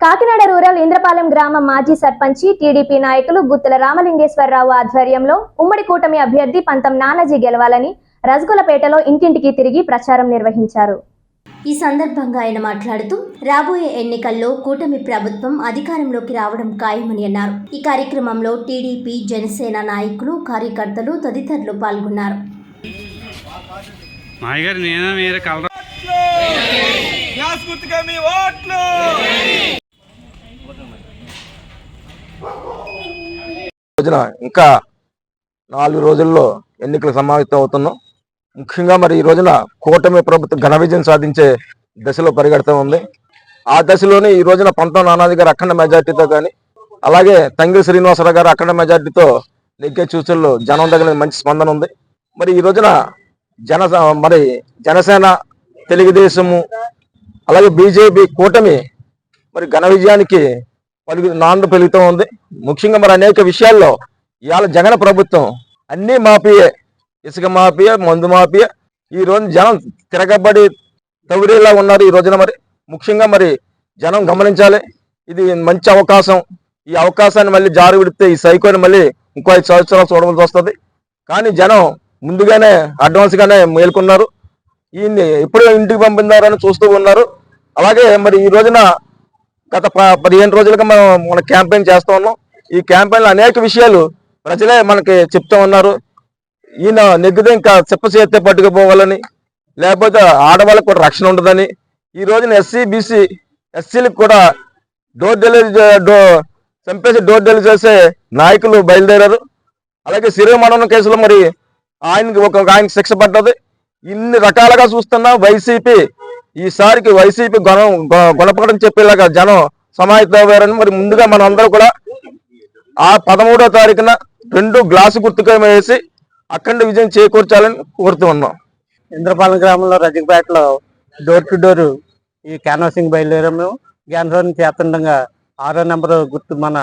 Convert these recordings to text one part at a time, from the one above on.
Kakinada rural Indrapalem గ్రామం మాజీ సర్పంచి టీడీపీ నాయకులు గుత్తుల రామలింగేశ్వరరావు ఆధ్వర్యంలో ఉమ్మడి కూటమి అభ్యర్థి పంతం నానాజీ గెలవాలని రజగులపేటలో ఇంటింటికి తిరిగి ప్రచారం నిర్వహించారు. ఈ సందర్భంగా ఆయన మాట్లాడుతూ రాబోయే ఎన్నికల్లో కూటమి ప్రభుత్వం అధికారంలోకి రావడం ఖాయమని అన్నారు. ఈ కార్యక్రమంలో టీడీపీ జనసేన నాయకులు కార్యకర్తలు తదితరులు పాల్గొన్నారు. మాయ గారు నేనా మీరే కలరా? గ్యాస్ గుర్తుగా మీ ఓట్లు! రోజున ఇంకా నాలుగు రోజుల్లో ఎన్నికలు సమావేశం అవుతున్నాం. ముఖ్యంగా మరి ఈ రోజున కూటమి ప్రభుత్వం ఘన విజయం సాధించే దశలో పరిగెడుతూ ఉంది. ఆ దశలోనే ఈ రోజున పంతం నానాది గారు అఖండ మెజార్టీతో కానీ అలాగే తంగిరి శ్రీనివాసరావు గారు అఖండ మెజార్టీతో నెగ్గే సూచనలు జనం దగ్గర మంచి స్పందన ఉంది. మరి ఈ రోజున జన మరి జనసేన తెలుగుదేశము అలాగే బీజేపీ కూటమి మరి ఘన విజయానికి పలుగు నాండు పెరుగుతూ ఉంది. ముఖ్యంగా మరి అనేక విషయాల్లో ఇవాళ జగన్ ప్రభుత్వం అన్ని మాఫియే ఇసుక మాఫియా మందు మాఫియా ఈ రోజు జనం తిరగబడి తవిరేలా ఉన్నారు ఈ రోజున మరి. ముఖ్యంగా మరి జనం గమనించాలి. ఇది మంచి అవకాశం. ఈ అవకాశాన్ని మళ్ళీ జారు విడితే ఈ సైకోని మళ్ళీ ఇంకో ఐదు సంవత్సరాలు చూడవలసి వస్తుంది. కానీ జనం ముందుగానే అడ్వాన్స్గానే మేల్కొన్నారు. ఈయన్ని ఎప్పుడు ఇంటికి పంపిందారని చూస్తూ ఉన్నారు. అలాగే మరి ఈ రోజున గత ప- పదిహేను రోజులుగా మనం మన క్యాంపెయిన్ చేస్తూ ఉన్నాం. ఈ క్యాంపెయిన్లో అనేక విషయాలు ప్రజలే మనకి చెప్తూ ఉన్నారు. ఈయన నెగ్గితే ఇంకా చెప్పచేస్తే పట్టుకుపోవాలని లేకపోతే ఆడవాళ్ళకి కూడా రక్షణ ఉండదని. ఈ రోజున ఎస్సీ బీసీ ఎస్సీలకు కూడా డోర్ డెలివరీ డో చంపేసి డోర్ డెలివరీ చేసే నాయకులు బయలుదేరారు. అలాగే సిరిమరణం కేసులో మరి ఆయనకి ఒక ఆయనకి శిక్ష పడ్డది. ఇన్ని రకాలుగా చూస్తున్నా వైసీపీ ఈసారికి వైసీపీ గుణ గుణపకటం చెప్పేలాగా జనం సమాహితమయ్యారని మరి ముందుగా మనందరూ అందరూ కూడా ఆ పదమూడో తారీఖున రెండు గ్లాసు గుర్తుకం వేసి అఖండ విజయం చేకూర్చాలని కోరుతూ ఉన్నాం. ఇంద్రపాలెం గ్రామంలో రజకపేటలో డోర్ టు డోర్ ఈ క్యాన్వాసింగ్ బయలుదేరాము క్యాన్వాసింగ్ చేస్తుండగా ఆరో నెంబర్ గుర్తు మన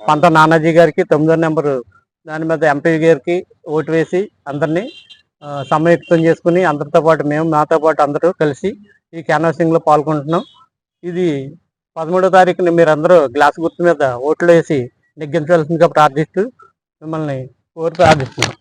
పంత నానాజీ గారికి తొమ్మిదో నెంబరు దాని మీద ఎంపీ గారికి ఓటు వేసి అందరినీ సమయుక్తం చేసుకుని అందరితో పాటు మేము మాతో పాటు అందరూ కలిసి ఈ క్యాన్వాసింగ్లో పాల్గొంటున్నాం. ఇది పదమూడో తారీఖున మీరందరూ గ్లాస్ గుర్తు మీద ఓట్లు వేసి నెగ్గించవలసిందిగా ప్రార్థిస్తూ మిమ్మల్ని కోరి ప్రార్థిస్తున్నాం.